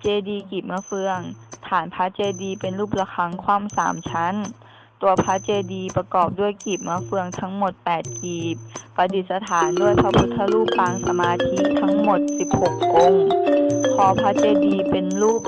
เจดีย์กีบมะเฟือง ฐานพระเจดีย์เป็นรูประฆังคว่ำสามชั้น ตัวพระเจดีย์ประกอบด้วยกีบมะเฟืองทั้งหมด 8 กีบ ประดิษฐานด้วยพระพุทธรูปปางสมาธิทั้งหมด 16 องค์ คอพระเจดีย์เป็นรูป